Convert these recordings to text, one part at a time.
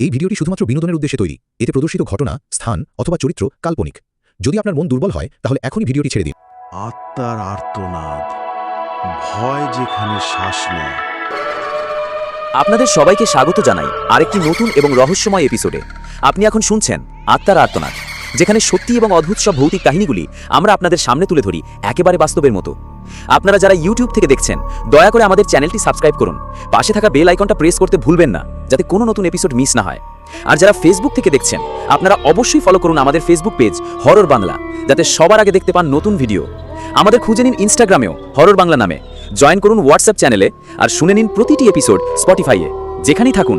এই ভিডিওটি শুধুমাত্র বিনোদনের উদ্দেশ্যে তৈরি। এতে প্রদর্শিত ঘটনা স্থান অথবা চরিত্র কাল্পনিক। যদি আপনার মন দুর্বল হয় তাহলে এখনই ভিডিওটি ছেড়ে দিন। আত্মার আর্তনাদ ভয় যেখানে শ্বাস নেয়। আপনাদের সবাইকে স্বাগত জানাই আরেকটি নতুন এবং রহস্যময় এপিসোডে। আপনি এখন শুনছেন আত্মার আর্তনাদ যেখানে সত্যি এবং অদ্ভুত সব ভৌতিক কাহিনীগুলি আমরা আপনাদের সামনে তুলে ধরি একেবারে বাস্তবের মতো। আপনারা যারা ইউটিউব থেকে দেখছেন দয়া করে আমাদের চ্যানেলটি সাবস্ক্রাইব করুন। পাশে থাকা বেল আইকনটা প্রেস করতে ভুলবেন না। যাতে কোনো নতুন এপিসোড মিস না হয়। আর যারা ফেসবুক থেকে দেখছেন, আপনারা অবশ্যই ফলো করুন আমাদের ফেসবুক পেজ হরর বাংলা যাতে সবার আগে দেখতে পান নতুন ভিডিও আমাদের খুঁজে নিন ইনস্টাগ্রামেও হরর বাংলা নামে। জয়েন করুন হোয়াটসঅ্যাপ চ্যানেলে আর শুনে নিন প্রতিটি এপিসোড স্পটিফাইয়ে যেখানেই থাকুন।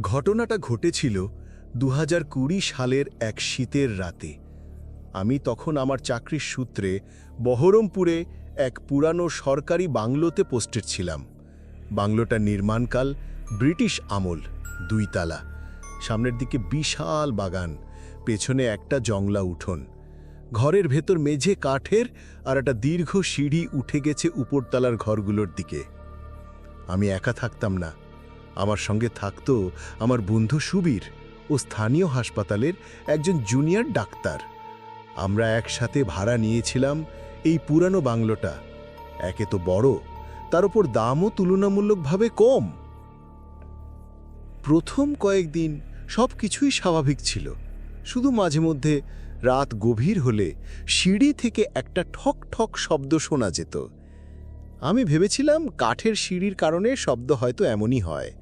ঘটনাটা ঘটেছিল দু হাজার কুড়ি সালের এক শীতের রাতে। আমি তখন আমার চাকরির সূত্রে বহরমপুরে এক পুরানো সরকারি বাংলোতে পোস্টেড ছিলাম। বাংলোটার নির্মাণকাল ব্রিটিশ আমল, দুই তালা। সামনের দিকে বিশাল বাগান, পেছনে একটা জংলা উঠোন। ঘরের ভেতর মেঝে কাঠের আর একটা দীর্ঘ সিঁড়ি উঠে গেছে উপরতলার ঘরগুলোর দিকে। আমি একা থাকতাম না। আমার সঙ্গে থাকতো আমার বন্ধু সুবীর ও স্থানীয় হাসপাতালের একজন জুনিয়র ডাক্তার। আমরা একসাথে ভাড়া নিয়েছিলাম এই পুরানো বাংলোটা। একে তো বড়, তার উপর দামও তুলনামূলকভাবে কম। প্রথম কয়েকদিন সব কিছুই স্বাভাবিক ছিল। শুধু মাঝে মধ্যে রাত গভীর হলে সিঁড়ি থেকে একটা ঠক ঠক শব্দ শোনা যেত। আমি ভেবেছিলাম কাঠের সিঁড়ির কারণে শব্দ হয়তো এমনই হয়।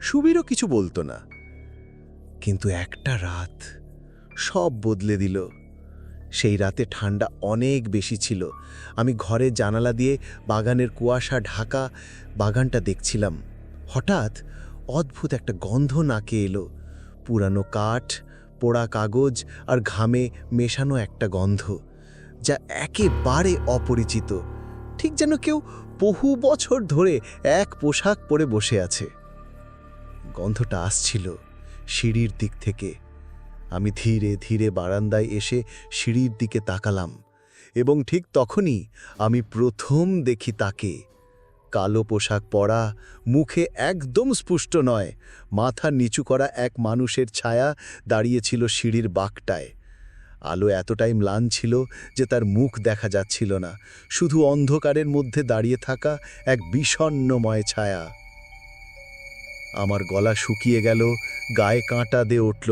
সুবীরও কিছু বলতো না। কিন্তু একটা রাত সব বদলে দিল। সেই রাতে ঠান্ডা অনেক বেশি ছিল। আমি ঘরের জানালা দিয়ে বাগানের কুয়াশা ঢাকা বাগানটা দেখছিলাম। হঠাৎ অদ্ভুত একটা গন্ধ নাকে এলো। পুরানো কাঠ, পোড়া কাগজ আর ঘামে মেশানো একটা গন্ধ, যা একেবারে অপরিচিত, ঠিক যেন কেউ বহু বছর ধরে এক পোশাক পরে বসে আছে। গন্ধটা আসছিল সিঁড়ির দিক থেকে। আমি ধীরে ধীরে বারান্দায় এসে সিঁড়ির দিকে তাকালাম এবং ঠিক তখনই আমি প্রথম দেখি তাকে। কালো পোশাক পরা, মুখে একদম স্পুষ্ট নয়। মাথা নিচু করা এক মানুষের ছায়া দাঁড়িয়েছিল সিঁড়ির বাঁকটায়। আলো এতটাই ম্লান ছিল যে তার মুখ দেখা যাচ্ছিল না। শুধু অন্ধকারের মধ্যে দাঁড়িয়ে থাকা এক বিষণ্ণময় ছায়া। আমার গলা শুকিয়ে গেল, গায়ে কাঁটা দিয়ে উঠল।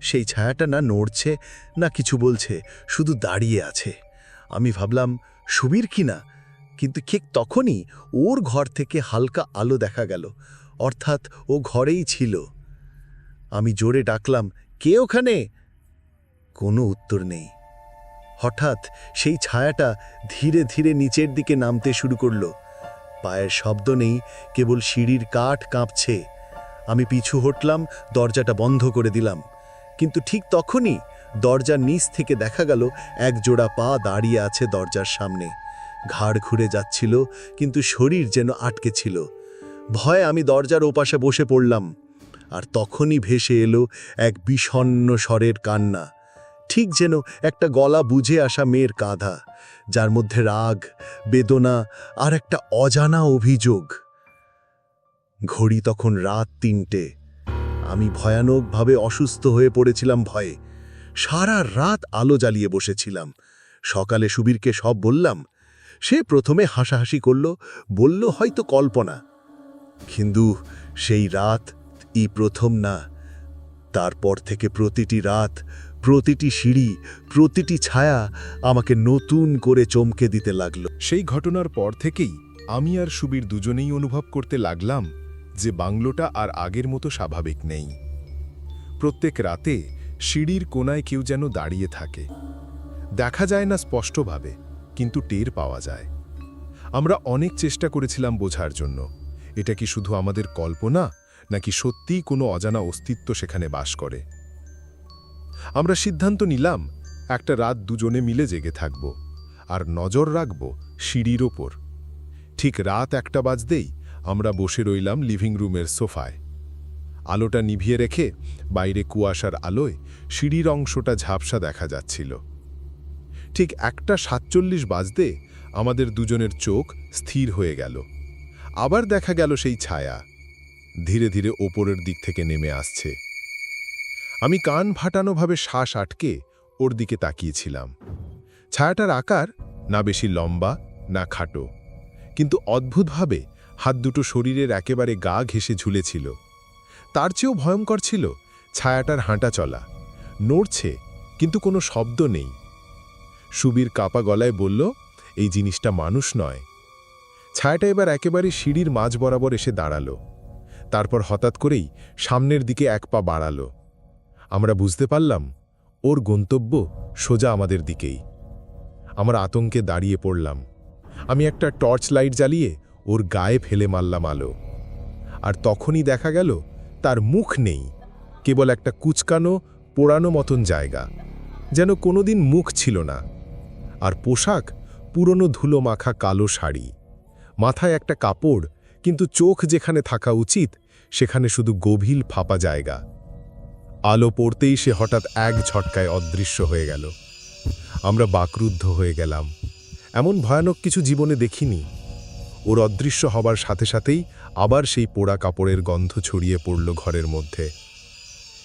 সেই ছায়াটা না নড়ছে, না কিছু বলছে, শুধু দাঁড়িয়ে আছে। আমি ভাবলাম, সুবীর কি না? কিন্তু ঠিক তখনই ওর ঘর থেকে হালকা আলো দেখা গেল, অর্থাৎ ও ঘরেই ছিল। আমি জোরে ডাকলাম, কে ওখানে? কোনো উত্তর নেই। হঠাৎ সেই ছায়াটা ধীরে ধীরে নিচের দিকে নামতে শুরু করল। পায়ের শব্দ নেই, কেবল সিঁড়ির কাঠ কাঁপছে। আমি পিছু হটলাম, দরজাটা বন্ধ করে দিলাম। কিন্তু ঠিক তখনই দরজার নিচ থেকে দেখা গেল এক জোড়া পা দাঁড়িয়ে আছে দরজার সামনে। ঘাড় ঘুরে যাচ্ছিল, কিন্তু শরীর যেন আটকে ছিল। ভয়ে আমি দরজার ওপাশে বসে পড়লাম, আর তখনই ভেসে এলো এক বিষণ্ণ স্বরের কান্না। ঠিক যেন একটা গলা বুঝে আসা মেয়ের কাঁধা, যার মধ্যে রাগ, বেদনা আর একটা অজানা অভিযোগ। ঘড়ি তখন রাত তিনটে। আমি ভয়ানকভাবে অসুস্থ হয়ে পড়েছিলাম ভয়ে। সারা রাত আলো জ্বালিয়ে বসেছিলাম। সকালে সুবীরকে সব বললাম সে প্রথমে হাসাহাসি করল, বলল, হয়তো কল্পনা। কিন্তু সেই রাত ই প্রথম না। তারপর থেকে প্রতিটি রাত, প্রতিটি সিঁড়ি, প্রতিটি ছায়া আমাকে নতুন করে চমকে দিতে লাগল। সেই ঘটনার পর থেকেই আমি আর সুবীর দুজনেই অনুভব করতে লাগলাম যে বাংলোটা আর আগের মতো স্বাভাবিক নেই। প্রত্যেক রাতে সিঁড়ির কোনায় কেউ যেন দাঁড়িয়ে থাকে। দেখা যায় না স্পষ্টভাবে। কিন্তু টের পাওয়া যায়। আমরা অনেক চেষ্টা করেছিলাম বোঝার জন্য। এটা কি শুধু আমাদের কল্পনা, নাকি সত্যিই কোনো অজানা অস্তিত্ব সেখানে বাস করে? আমরা সিদ্ধান্ত নিলাম, একটা রাত দুজনে মিলে জেগে থাকব, আর নজর রাখব সিঁড়ির ওপর। ঠিক রাত একটা বাজতেই আমরা বসে রইলাম লিভিং রুমের সোফায়। আলোটা নিভিয়ে রেখে বাইরে কুয়াশার আলোয় সিঁড়ির অংশটা ঝাপসা দেখা যাচ্ছিল। ঠিক একটা সাতচল্লিশ বাজতে আমাদের দুজনের চোখ স্থির হয়ে গেল। আবার দেখা গেল সেই ছায়া। ধীরে ধীরে ওপরের দিক থেকে নেমে আসছে। আমি কান ফাটানোভাবে শ্বাস আটকে ওর দিকে তাকিয়েছিলাম। ছায়াটার আকার না বেশি লম্বা, না খাটো। কিন্তু অদ্ভুতভাবে হাত দুটো শরীরের একেবারে গা ঘেঁষে ঝুলেছিল। তার চেয়েও ভয়ঙ্কর ছিল ছায়াটার হাঁটা চলা। নড়ছে, কিন্তু কোনো শব্দ নেই। সুবীর কাপা গলায় বলল, এই জিনিসটা মানুষ নয়। ছায়াটা এবার একেবারে সিঁড়ির মাঝ বরাবর এসে দাঁড়াল। তারপর হঠাৎ করেই সামনের দিকে এক পা বাড়ালো। আমরা বুঝতে পারলাম, ওর গন্তব্য সোজা আমাদের দিকেই। আমরা আতঙ্কে দাঁড়িয়ে পড়লাম। আমি একটা টর্চ লাইট জ্বালিয়ে ওর গায়ে ফেলে মারলাম আলো। আর তখনই দেখা গেল, তার মুখ নেই, কেবল একটা কুচকানো, পোড়ানো মতন জায়গা। যেন কোনোদিন মুখ ছিল না। আর পোশাক পুরনো ধুলো মাখা কালো শাড়ি। মাথায় একটা কাপড়, কিন্তু চোখ যেখানে থাকা উচিত, সেখানে শুধু গভীর ফাঁপা জায়গা। আলো পড়তেই সে হঠাৎ এক ঝটকায় অদৃশ্য হয়ে গেল। আমরা বাকরুদ্ধ হয়ে গেলাম। এমন ভয়ানক কিছু জীবনে দেখিনি। ওর অদৃশ্য হবার সাথে সাথেই আবার সেই পোড়া কাপড়ের গন্ধ ছড়িয়ে পড়ল ঘরের মধ্যে।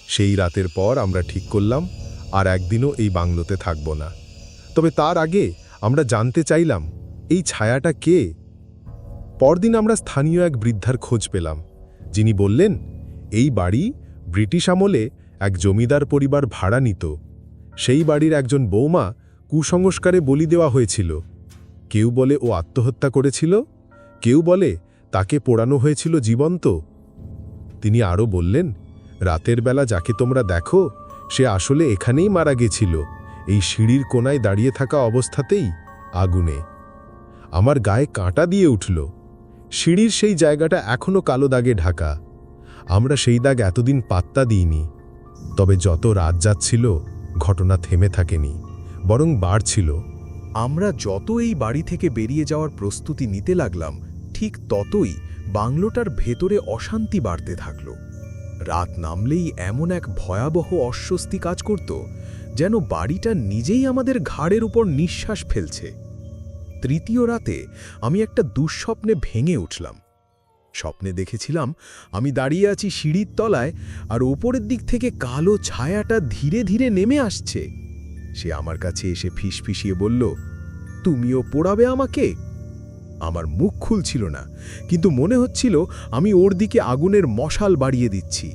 সেই রাতের পর আমরা ঠিক করলাম, আর একদিনও এই বাংলোতে থাকব না। তবে তার আগে আমরা জানতে চাইলাম, এই ছায়াটা কে? পরদিন আমরা স্থানীয় এক বৃদ্ধার খোঁজ পেলাম, যিনি বললেন, এই বাড়ি ব্রিটিশ আমলে এক জমিদার পরিবার ভাড়া নিত। সেই বাড়ির একজন বৌমা কুসংস্কারে বলি দেওয়া হয়েছিল। কেউ বলে ও আত্মহত্যা করেছিল, কেউ বলে তাকে পোড়ানো হয়েছিল জীবন্ত। তিনি আরও বললেন, রাতের বেলা যাকে তোমরা দেখো, সে আসলে এখানেই মারা গেছিল। এই সিঁড়ির কোনায় দাঁড়িয়ে থাকা অবস্থাতেই আগুনে। আমার গায়ে কাঁটা দিয়ে উঠল। সিঁড়ির সেই জায়গাটা এখনও কালো দাগে ঢাকা। আমরা সেই দাগ এতদিন পাত্তা দিইনি। তবে যত রাত যাচ্ছিল, ঘটনা থেমে থাকেনি, বরং বাড়ছিল। আমরা যত এই বাড়ি থেকে বেরিয়ে যাওয়ার প্রস্তুতি নিতে লাগলাম, ঠিক ততই বাংলোটার ভেতরে অশান্তি বাড়তে থাকল। রাত নামলেই এমন এক ভয়াবহ অস্বস্তি কাজ করত যেন বাড়িটা নিজেই আমাদের ঘাড়ের উপর নিঃশ্বাস ফেলছে। তৃতীয় রাতে আমি একটা দুঃস্বপ্নে ভেঙে উঠলাম। স্বপ্নে দেখেছিলাম আমি দাঁড়িয়ে আছি সিঁড়ির তলায় আর ওপরের দিক থেকে কালো ছায়াটা ধীরে ধীরে নেমে আসছে। সে আমার কাছে এসে ফিসফিসিয়ে বলল, তুমিও পোড়াবে আমাকে? আমার মুখ খুলছিল না, কিন্তু মনে হচ্ছিল আমি ওর দিকে আগুনের মশাল বাড়িয়ে দিচ্ছি।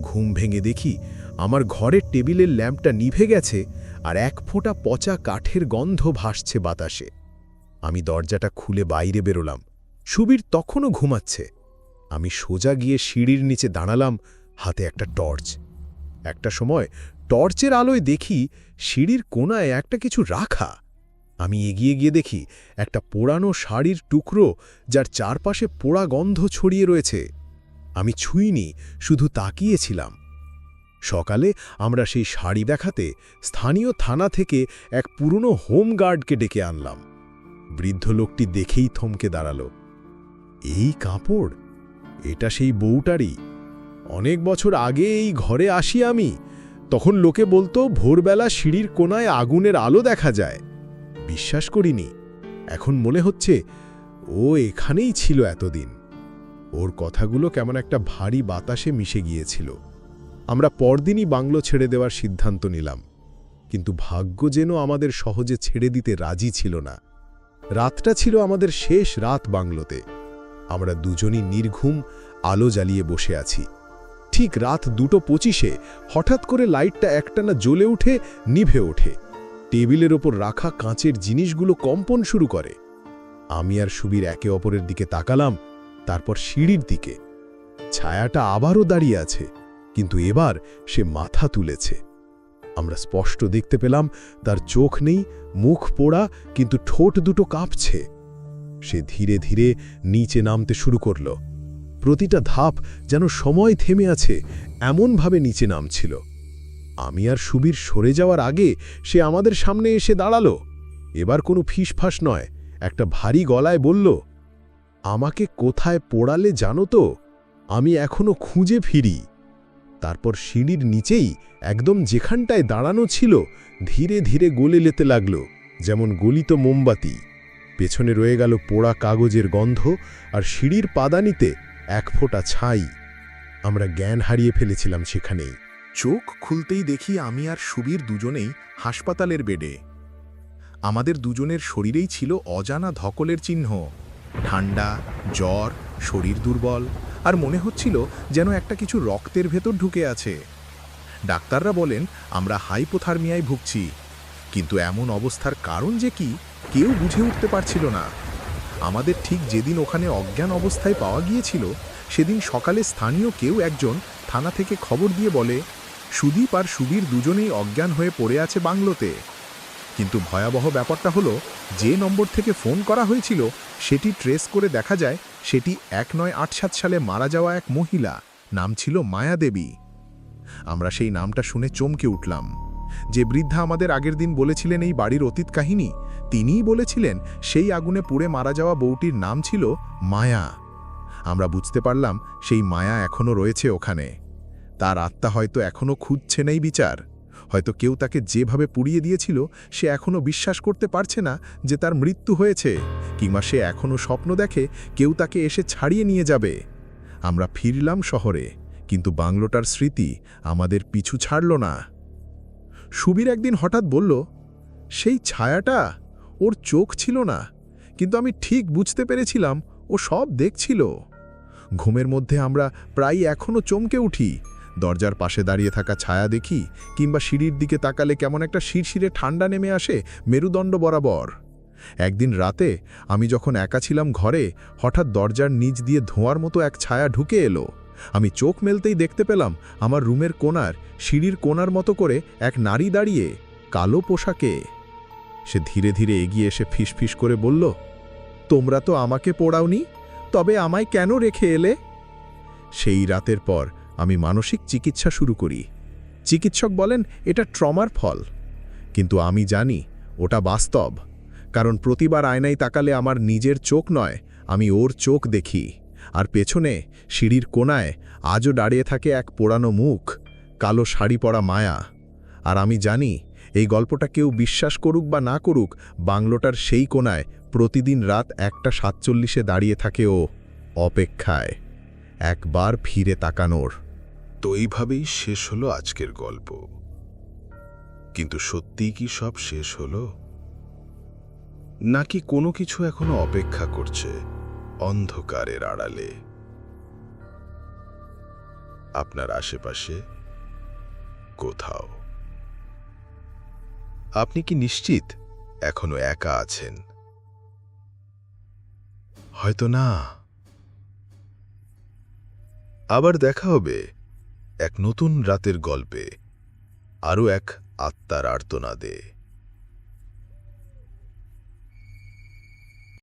ঘুম ভেঙে দেখি আমার ঘরের টেবিলের ল্যাম্পটা নিভে গেছে আর এক ফোঁটা পচা কাঠের গন্ধ ভাসছে বাতাসে। আমি দরজাটা খুলে বাইরে বেরোলাম। সুবীর তখনও ঘুমাচ্ছে। আমি সোজা গিয়ে সিঁড়ির নিচে দাঁড়ালাম, হাতে একটা টর্চ। একটা সময় টর্চের আলোয় দেখি সিঁড়ির কোনায় একটা কিছু রাখা। আমি এগিয়ে গিয়ে দেখি একটা পোড়ানো শাড়ির টুকরো যার চারপাশে পোড়া গন্ধ ছড়িয়ে রয়েছে। আমি ছুঁইনি, শুধু তাকিয়েছিলাম। সকালে আমরা সেই শাড়ি দেখাতে স্থানীয় থানা থেকে এক পুরনো হোম গার্ডকে ডেকে আনলাম। বৃদ্ধ লোকটি দেখেই থমকে দাঁড়াল। এই কাপড়? এটা সেই বউটারই। অনেক বছর আগে এই ঘরে আসি আমি। তখন লোকে বলতো ভোরবেলা সিঁড়ির কোনায় আগুনের আলো দেখা যায়। বিশ্বাস করিনি। এখন মনে হচ্ছে ও এখানেই ছিল এতদিন। ওর কথাগুলো কেমন একটা ভারী বাতাসে মিশে গিয়েছিল। আমরা পরদিনই বাংলো ছেড়ে দেওয়ার সিদ্ধান্ত নিলাম। কিন্তু ভাগ্য যেন আমাদের সহজে ছেড়ে দিতে রাজি ছিল না। রাতটা ছিল আমাদের শেষ রাত বাংলোতে। আমরা দুজনই নির্ঘুম আলো জ্বালিয়ে বসে আছি। ঠিক রাত দুটো পঁচিশে হঠাৎ করে লাইটটা একটানা জ্বলে উঠে, নিভে ওঠে। টেবিলের ওপর রাখা কাঁচের জিনিসগুলো কম্পন শুরু করে। আমি আর সুবীর একে অপরের দিকে তাকালাম, তারপর সিঁড়ির দিকে। ছায়াটা আবারও দাঁড়িয়ে আছে। কিন্তু এবার সে মাথা তুলেছে। আমরা স্পষ্ট দেখতে পেলাম, তার চোখ নেই, মুখ পোড়া, কিন্তু ঠোঁট দুটো কাঁপছে। সে ধীরে ধীরে নিচে নামতে শুরু করল। প্রতিটা ধাপ যেন সময় থেমে আছে, এমনভাবে নিচে নামছিল। আমি আর সুবীর সরে যাওয়ার আগে সে আমাদের সামনে এসে দাঁড়াল। এবার কোনো ফিসফাস নয়, একটা ভারী গলায় বলল, আমাকে কোথায় পোড়ালে জানো তো? আমি এখনও খুঁজে ফিরি। তারপর সিঁড়ির নিচেই একদম যেখানটায় দাঁড়ানো ছিল, ধীরে ধীরে গলে লেতে লাগল, যেমন গলিত মোমবাতি। পেছনে রয়ে গেল পোড়া কাগজের গন্ধ আর সিঁড়ির পাদানিতে এক ফোঁটা ছাই। আমরা জ্ঞান হারিয়ে ফেলেছিলাম সেখানেই। চোখ খুলতেই দেখি আমি আর সুবীর দুজনেই হাসপাতালের বেডে। আমাদের দুজনের শরীরেই ছিল অজানা ধকলের চিহ্ন। ঠান্ডা, জ্বর, শরীর দুর্বল। আর মনে হচ্ছিল যেন একটা কিছু রক্তের ভেতর ঢুকে আছে। ডাক্তাররা বলেন, আমরা হাইপোথার্মিয়ায় ভুগছি। কিন্তু এমন অবস্থার কারণ যে কি, কেউ বুঝে উঠতে পারছিল না। আমাদের ঠিক যেদিন ওখানে অজ্ঞান অবস্থায় পাওয়া গিয়েছিল, সেদিন সকালে স্থানীয় কেউ একজন থানা থেকে খবর দিয়ে বলে, সুদীপ আর সুবীর দুজনেই অজ্ঞান হয়ে পড়ে আছে বাংলোতে। কিন্তু ভয়াবহ ব্যাপারটা হলো যে নম্বর থেকে ফোন করা হয়েছিল, সেটি ট্রেস করে দেখা যায় সেটি এক নয় আট সাত সালে মারা যাওয়া এক মহিলা, নাম ছিল মায়া দেবী। আমরা সেই নামটা শুনে চমকে উঠলাম। যে বৃদ্ধা আমাদের আগের দিন বলেছিলেন এই বাড়ির অতীত কাহিনী, তিনিই বলেছিলেন সেই আগুনে পুড়ে মারা যাওয়া বউটির নাম ছিল মায়া। আমরা বুঝতে পারলাম সেই মায়া এখনও রয়েছে ওখানে। তার আত্মা হয়তো এখনও খুঁজছে নেই বিচার। হয়তো কেউ তাকে যেভাবে পুড়িয়ে দিয়েছিল, সে এখনও বিশ্বাস করতে পারছে না যে তার মৃত্যু হয়েছে, কিংবা সে এখনও স্বপ্ন দেখে কেউ তাকে এসে ছাড়িয়ে নিয়ে যাবে। আমরা ফিরলাম শহরে, কিন্তু বাংলোটার স্মৃতি আমাদের পিছু ছাড়ল না। সুবীর একদিন হঠাৎ বলল, সেই ছায়াটা? ওর চোখ ছিল না, কিন্তু আমি ঠিক বুঝতে পেরেছিলাম, ও সব দেখছিল। ঘুমের মধ্যে আমরা প্রায় এখনও চমকে উঠি দরজার পাশে দাঁড়িয়ে থাকা ছায়া দেখি কিংবা সিঁড়ির দিকে তাকালে কেমন একটা শিরশিরে ঠান্ডা নেমে আসে মেরুদণ্ড বরাবর। একদিন রাতে আমি যখন একা ছিলাম ঘরে, হঠাৎ দরজার নিচ দিয়ে ধোঁয়ার মতো এক ছায়া ঢুকে এলো। আমি চোখ মেলতেই দেখতে পেলাম আমার রুমের কোণার সিঁড়ির কোণার মতো করে এক নারী দাঁড়িয়ে, কালো পোশাকে। সে ধীরে ধীরে এগিয়ে এসে ফিসফিস করে বলল, তোমরা তো আমাকে পোড়াওনি, তবে আমায় কেন রেখে এলে? সেই রাতের পর আমি মানসিক চিকিৎসা শুরু করি। চিকিৎসক বলেন, এটা ট্রমার ফল। কিন্তু আমি জানি, ওটা বাস্তব। কারণ প্রতিবার আয়নায় তাকালে আমার নিজের চোখ নয়, আমি ওর চোখ দেখি। আর পেছনে, সিঁড়ির কোনায়, আজও দাঁড়িয়ে থাকে এক পোড়ানো মুখ, কালো শাড়ি পরা মায়া। আর আমি জানি, এই গল্পটা কেউ বিশ্বাস করুক বা না করুক, বাংলোটার সেই কোনায় প্রতিদিন রাত একটা সাতচল্লিশে দাঁড়িয়ে থাকে ও অপেক্ষায়, একবার ফিরে তাকানোর। তো এইভাবেই শেষ হলো আজকের গল্প। কিন্তু সত্যিই কি সব শেষ হলো? নাকি কোনো কিছু এখনও অপেক্ষা করছে অন্ধকারের আড়ালে? আপনার আশেপাশে? কোথাও? আপনি কি নিশ্চিত এখনও একা আছেন? হয়তো না। আবার দেখা হবে। এক নতুন রাতের গল্পে আরও এক আত্মার আর্তনাদে।